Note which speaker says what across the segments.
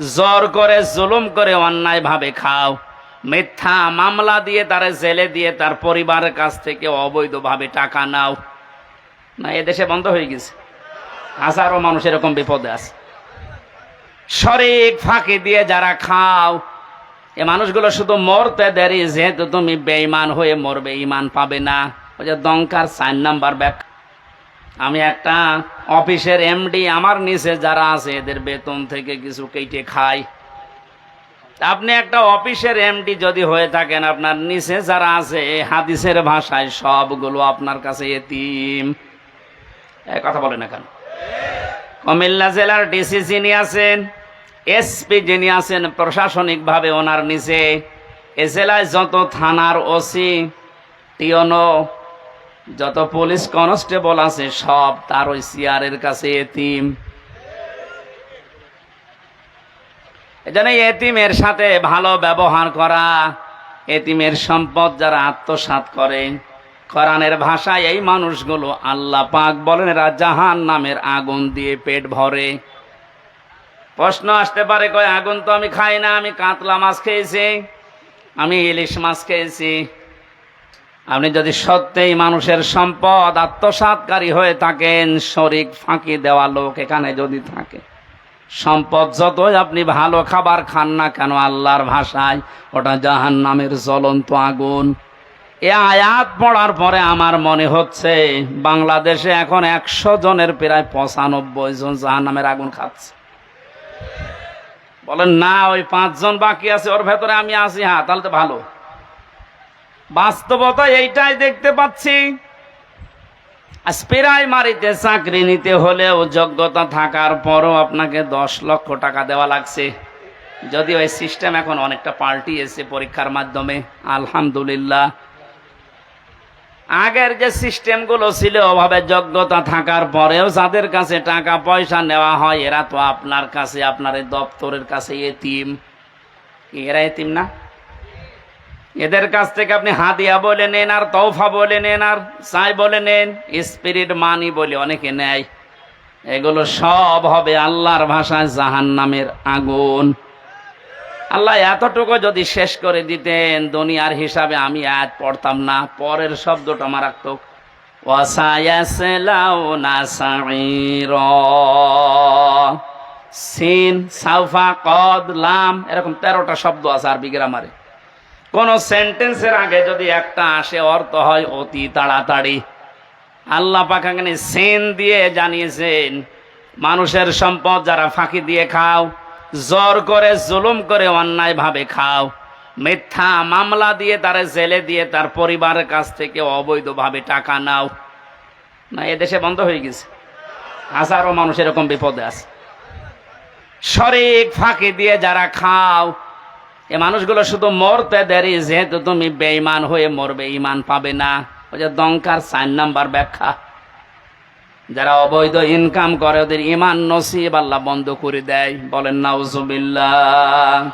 Speaker 1: জোর করে জুলুম করে অন্যায় ভাবে খাও। মিথ্যা মামলা দিয়ে তারা জেলে দিয়ে তার পরিবারের কাছ থেকে অবৈধভাবে টাকা নাও। না এদেশে বন্ধ হয়ে গেছে। হাজারো মানুষ এরকম বিপদে আছে। শরিক ফাঁকি দিয়ে যারা খাও, এ মানুষগুলো শুধু মরতে দেরি, যেহেতু তুমি বেঈমান হয়ে মরবে ইমান পাবে না। ওই যে দঙ্কার সাইন নাম্বার ব্যাক আমি একটা অফিসের এমডি আমার নিচে যারা আছে, এদের বেতন থেকে কিছু কেটে খাই। আপনি একটা অফিসের এমডি যদি হয়ে থাকেন, আপনার নিচে যারা আছে হাদিসের ভাষায় সবগুলো আপনার কাছে এতিম। কথা বলে না কেন? কুমিল্লা জেলার ডিসি যিনি আছেন এসপি যিনি আছেন, প্রশাসনিকভাবে ওনার নিচে। এ জেলায় যত থানার ওসি টিওনো যত পুলিশ কনস্টেবল আছে, সব তার ওই সিয়ারের কাছে এতিম। এজন্য এতিমের সাথে ভালো ব্যবহার করা, এতিমের সম্পদ যারা আত্মসাৎ করে। কোরআনের ভাষায় এই মানুষগুলো আল্লাহ পাক বলেন, এরা জাহান নামের আগুন দিয়ে পেট ভরে। প্রশ্ন আসতে পারে, কয়, আগুন তো আমি খাই না, আমি কাতলা মাছ খেয়েছি, আমি ইলিশ মাছ খেয়েছি। আপনি যদি সত্যিই মানুষের সম্পদ আত্মসাৎকারী হয়ে থাকেন, শরিক ফাঁকি দেওয়া লোক এখানে যদি থাকে। সম্পদ যতই আপনি ভালো খাবার খান না কেন, আল্লাহর ভাষায় ওটা জাহান নামের জ্বলন্ত আগুন। এ আয়াত পড়ার পরে আমার মনে হচ্ছে, বাংলাদেশে এখন একশো জনের প্রায় পঁচানব্বই জন জাহান নামের আগুন খাচ্ছে। বলেন, না, ওই পাঁচজন বাকি আছে, ওর ভেতরে আমি আছি হ্যাঁ তাহলে তো ভালো। বাস্তবতা এইটাই দেখতে পাচ্ছি। মারিতে চাকরি নিতে হলেও যোগ্যতা থাকার পরও আপনাকে দশ লক্ষ টাকা দেওয়া লাগছে। যদি ওই সিস্টেম এখন অনেকটা পাল্টিয়েছে পরীক্ষার মাধ্যমে, আলহামদুলিল্লাহ। আগের যে সিস্টেমগুলো ছিল ওভাবে যোগ্যতা থাকার পরেও যাদের কাছে টাকা পয়সা নেওয়া হয়, এরা তো আপনার কাছে, আপনার এই দপ্তরের কাছে এতিম। কি, এরা এতিম না? এদের কাছ থেকে আপনি হাদিয়া বলে নেন আর তৌফা বলে নেন আর চাই বলে নেন স্পিরিট মানি বলে অনেকে নেয়। এগুলো সব হবে আল্লাহর ভাষায় জাহান নামের আগুন। আল্লাহ এতটুকু যদি শেষ করে দিতেন, দুনিয়ার হিসাবে আমি আজ পড়তাম না, পরের শব্দটা মারাত্মক। সিন, সাউফা, কদ, লাম, এরকম তেরোটা শব্দ আছে আরবি গ্রামারে কোন সেন্টেন্সের আগে যদি একটা আসে, অর্থ হয় অতি তাড়াতাড়ি। আল্লাহ পাখানে সেন দিয়ে জানিয়েছেন, মানুষের সম্পদ যারা ফাঁকি দিয়ে খাও, জোর করে, জুলুম করে অন্যায় ভাবে খাও। মিথ্যা মামলা দিয়ে, তারা জেলে দিয়ে, তার পরিবারের কাছ থেকে অবৈধভাবে টাকা নাও। না এদেশে বন্ধ হয়ে গেছে। হাজারো মানুষ এরকম বিপদে আছে। শরিক ফাঁকি দিয়ে যারা খাও এ মানুষগুলো শুধু মরতে দেরি, যেহেতু তুমি বেঈমান হয়ে মরবে ইমান পাবে না। ওই যে দঙ্কার সাইন নাম্বার ব্যাখ্যা। যারা অবৈধ ইনকাম করে, ওদের ইমান নসিব আল্লাহ বন্ধ করে দেয়। বলেন, নাউজুবিল্লাহ।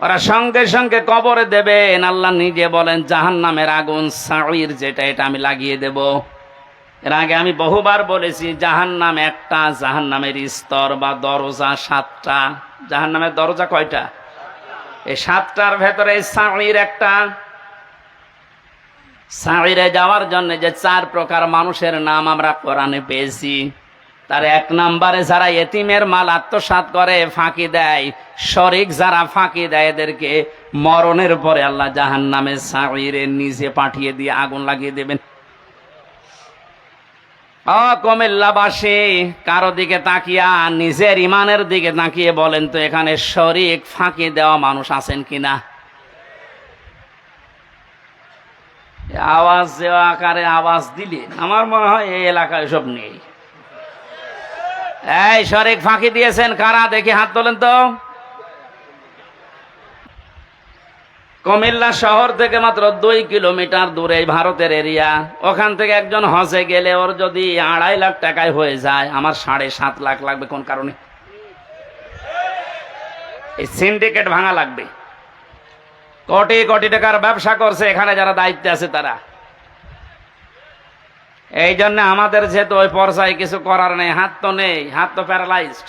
Speaker 1: ওরা সঙ্গে সঙ্গে কবরে দেবেন। আল্লাহ নিজে বলেন জাহান নামের আগুন সাঁড়ির যেটা, এটা আমি লাগিয়ে দেব। এর আগে আমি বহুবার বলেছি জাহান নাম একটা জাহান নামের স্তর বা দরজা সাতটা। জাহান নামের দরজা কয়টা? এই সাতটার ভেতরে সাঁড়ির একটা সাঁড়িরে যাওয়ার জন্য যে চার প্রকার মানুষের নাম আমরা কোরআনে পেয়েছি। তার এক নম্বরে যারা এতিমের মাল আত্মসাত করে, ফাঁকি দেয়, শরিক যারা ফাঁকি দেয় এদেরকে মরণের পরে আল্লাহ জাহান নামে সাঁড়িরে নিজে পাঠিয়ে দিয়ে আগুন লাগিয়ে দেবেন। কারও দিকে তাকিয়া, নিজের ইমানের দিকে তাকিয়ে বলেন তো, এখানে শরিক ফাঁকি দেওয়া মানুষ আছেন কিনা? আওয়াজ দেওয়া আকারে আওয়াজ দিলে, আমার মনে হয় এই এলাকায় সব নেই। এই শরিক ফাঁকি দিয়েছেন কারা? দেখি হাত তোলেন তো। কুমিল্লা শহর থেকে মাত্র দুই কিলোমিটার দূরে ভারতের এরিয়া। ওখান থেকে একজন হজে গেলে ওর যদি আড়াই লাখ টাকায় হয়ে যায়, আমার সাড়ে সাত লাখ লাগবে, কোন কারণে? এই সিন্ডিকেট ভাঙা লাগবে। কোটি কোটি টাকার ব্যবসা করছে এখানে যারা দায়িত্বে আছে তারা। এই জন্য আমাদের যেহেতু ওই পর্যায়ে কিছু করার নেই, হাত তো নেই, হাত তো প্যারালাইজড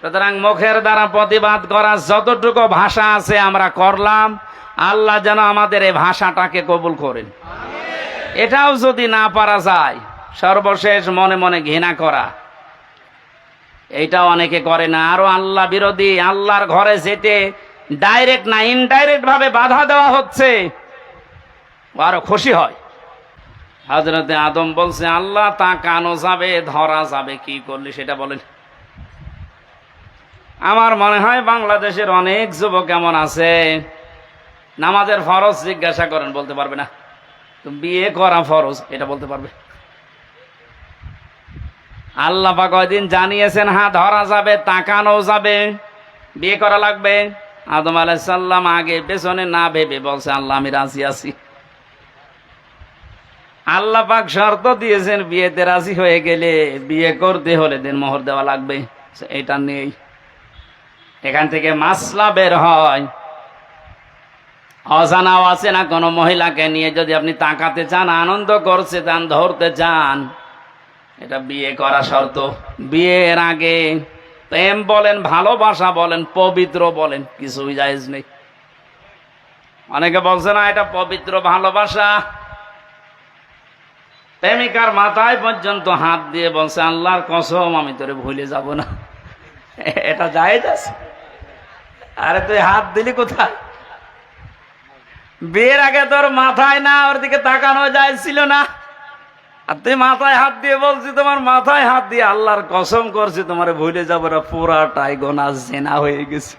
Speaker 1: সুতরাং মুখের দ্বারা প্রতিবাদ করার যতটুকু ভাষা আছে আমরা করলাম। আল্লাহ যেন আমাদের এই ভাষাটাকে কবুল করেন। এটাও যদি না পারা যায়, সর্বশেষ মনে মনে ঘৃণা করা। এইটাও অনেকে করে না। আরও আল্লাহ বিরোধী, আল্লাহর ঘরে যেতে ডাইরেক্ট না ইনডাইরেক্ট ভাবে বাধা দেওয়া হচ্ছে আরও খুশি হয়। হাজরতে আদম বলছে, আল্লাহ তা কানো যাবে, ধরা যাবে, কি করলে সেটা বলেন। আমার মনে হয় বাংলাদেশের অনেক যুবক এমন আছে নামাজের ফরজ জিজ্ঞাসা করেন, বলতে পারবে না। বিয়ে করা ফরজ, এটা বলতে পারবে। আল্লাহ কয়দিন জানিয়েছেন হ্যাঁ ধরা যাবে তাকানো যাবে, বিয়ে করা লাগবে। আদম আলাইসাল্লাম আগে পেছনে না ভেবে বলছে, আল্লাহ, আমি রাজি আছি। আল্লাহ পাক শর্ত দিয়েছেন, বিয়েতে রাজি হয়ে গেলে বিয়ে করতে হলে দিন মোহর দেওয়া লাগবে। এটা নেই। এখান থেকে মাসলা বের হয়। অজানাও আছে না কোনো মহিলাকে নিয়ে। যদি আপনি তাকাতে চান, আনন্দ করছে চান ধরতে চান, এটা বিয়ে করা শর্ত। বিয়ের আগে প্রেম বলেন, ভালোবাসা বলেন, পবিত্র বলেন, কিছুই জায়েজ নেই। অনেকে বলছে না, এটা পবিত্র ভালোবাসা। প্রেমিকার মাথায় পর্যন্ত হাত দিয়ে বলছে, আল্লাহর কসম, আমি তোরে ভুলে যাব না। এটা জায়েজ আছে। আরে তুই হাত দিলি কোথায়? বিয়ের আগে তোর মাথায় না, ওর দিকে তাকানো যাইছিল না। আর তুই মাথায় হাত দিয়ে বলছি, তোমার মাথায় হাত দিয়ে আল্লাহর কসম করছি, তোমার ভুলে যাব পুরাটাই গোনা, জেনা হয়ে গেছে।